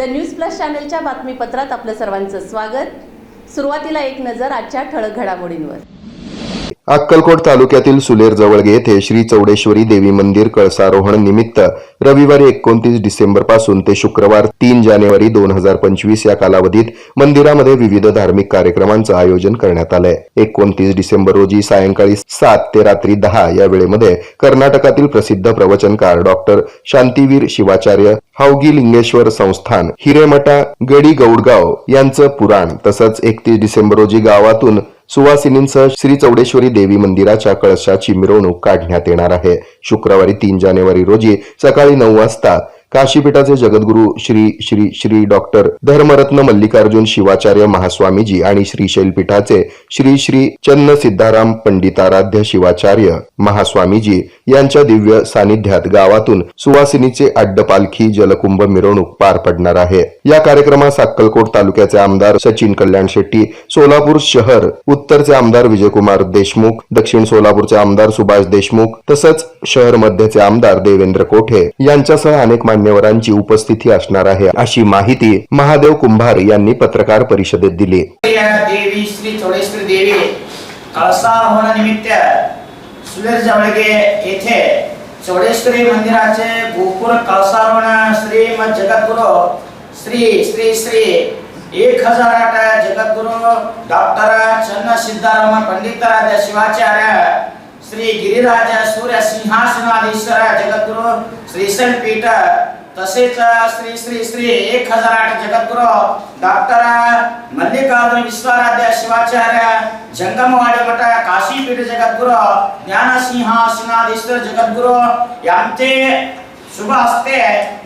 The news plus चॅनलच्या बातमीपत्रात आपलं सर्वांचं स्वागत. सुरुवातीला एक नजर आजच्या ठळक घडामोडींवर. अक्कलकोट तालुक्यातील सुलेर जवळ येथे श्री चौडेश्वरी देवी मंदिर कळसारोहण निमित्त रविवारी एकोणतीस डिसेंबरपासून ते शुक्रवार तीन जानेवारी दोन हजार पंचवीस या कालावधीत मंदिरामध्ये विविध धार्मिक कार्यक्रमांचं आयोजन करण्यात आलंय. एकोणतीस डिसेंबर रोजी सायंकाळी सात ते रात्री दहा या वेळेमध्ये कर्नाटकातील प्रसिद्ध प्रवचनकार डॉक्टर शांतीवीर शिवाचार्य हावगी लिंगेश्वर संस्थान हिरेमठा गडी गौडगाव यांचं पुराण तसंच एकतीस डिसेंबर रोजी गावातून सुवासिनींसह श्री चौडेश्वरी देवी मंदिराच्या कळशाची मिरवणूक काढण्यात येणार आहे. शुक्रवारी तीन जानेवारी रोजी सकाळी नऊ वाजता काशीपीठाचे जगद्गुरू श्री श्री श्री डॉक्टर धर्मरत्न मल्लिकार्जुन शिवाचार्य महास्वामीजी आणि श्री शैलपीठाचे श्री श्री चन्न सिद्धाराम पंडिताराध्य शिवाचार्य महास्वामीजी यांच्या दिव्य सानिध्यात गावातून सुवासिनीचे अड्डपालखी जलकुंभ मिरवणूक पार पडणार आहे. या कार्यक्रमास अक्कलकोट तालुक्याचे आमदार सचिन कल्याण शेट्टी सोलापूर शहर उत्तरचे आमदार विजयकुमार देशमुख दक्षिण सोलापूरचे आमदार सुभाष देशमुख तसंच शहर मध्यचे आमदार देवेंद्र कोठे यांच्यासह अनेक मान्यवरांची उपस्थिती असणार आहे. अशी माहिती महादेव कुंभार यांनी पत्रकार परिषदेत दिली. देवी श्री देवी कळसारोहणानिमित्त सुलेर जवळगे येथे चौडेश्वरी मंदिराचे गोकुळ कळसारोहण श्री मद जगद्गुरु श्री श्री श्री एक हज़ार आठ जगद्गुरु डॉक्टर चन्न सिद्धाराम पंडितराज शिवाचार्य श्री गिरिराज सूर्य सिंहासनाधीश्वर जगद्गुरु श्रीशैल पीठ तसेच श्री श्री श्री एक हजार आठ जगद्गुरु डॉक्टर मल्लिकार्जुन विश्वाराध्य शिवाचार्य जंगमवाडी मठ काशीपीठ जगद्गुरु ज्ञानसिंहासनाधीश्वर जगद्गुरु यांचे शुभ हस्ते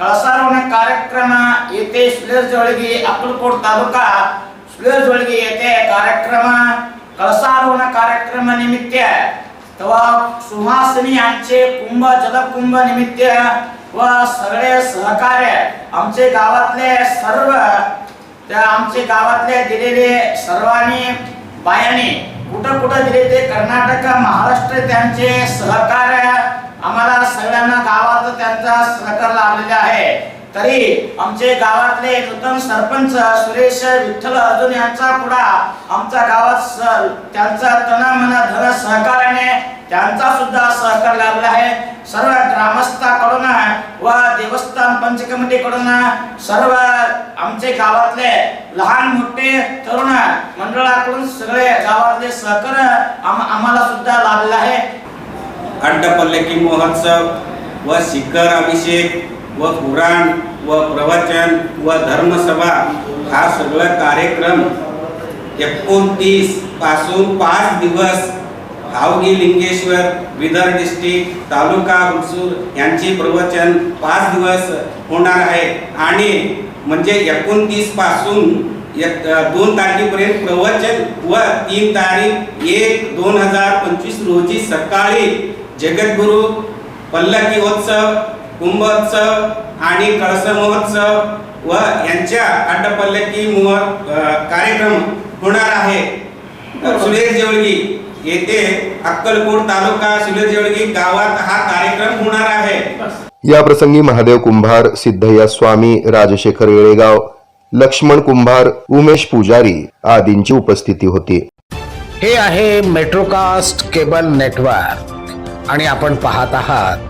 कळसारोहण कार्यक्रम येथे सुलेर जवळगी अक्कलकोट तालुका सुलेर जवळगी येथे कार्यक्रम कळसारोहण कार्यक्रम निमित्त तेव्हा सुहासिनी यांचे कुंभ जलकुंभ निमित्त व सगळे सहकार्य आमचे गावातले सर्व त्या आमचे गावातले दिलेले सर्वांनी बायांनी कुठं कुठं दिले ते कर्नाटक महाराष्ट्र त्यांचे सहकार्य आम्हाला सगळ्यांना गावात त्यांचा सहकार लाभलेला आहे. तरी आमचे गावातले नूतन सरपंच सुरेश विठ्ठल अर्जुन यांचा पुढा आमच्या गावात त्यांचा तना मना धन सहकार्याने त्यांचा सुद्धा सहकार लाभला आहे. सर्व ग्रामस्थाकडून व देवस्थान पंच कमिटीकडून सर्व आमचे गावातले लहान मोठे तरुण मंडळाकडून सगळे गावातले सहकार आम- आम्हाला सुद्धा लाभले आहे. अड्डपल्लकी महोत्सव व शिखर अभिषेक व पुराण व प्रवचन व धर्मसभा हा सगळा कार्यक्रम एकोणतीसपासून पाच दिवस हावगी लिंगेश्वर बिदर डिस्ट्रिक्ट तालुका हुसूर यांची प्रवचन पाच दिवस होणार आहे. आणि म्हणजे एकोणतीसपासून एक दोन तारखेपर्यंत प्रवचन व तीन तारीख एक दोन हजार पंचवीस रोजी सकाळी जगद्गुरु पल्लकी उत्सव कुंभोत्सव आणि कळस महोत्सव व यांच्या मोह कार्यक्रम होणार आहे. सुरेश जेवळगी येथे अक्कलकोट तालुका सुरेश जेवळगी गावात हा कार्यक्रम होणार आहे. या प्रसंगी महादेव कुंभार सिद्धय्या स्वामी राजशेखर येळेगाव लक्ष्मण कुंभार उमेश पुजारी आदींची उपस्थिती होती. हे आहे मेट्रोकास्ट केबल नेटवर्क आणि आपण पाहत आहात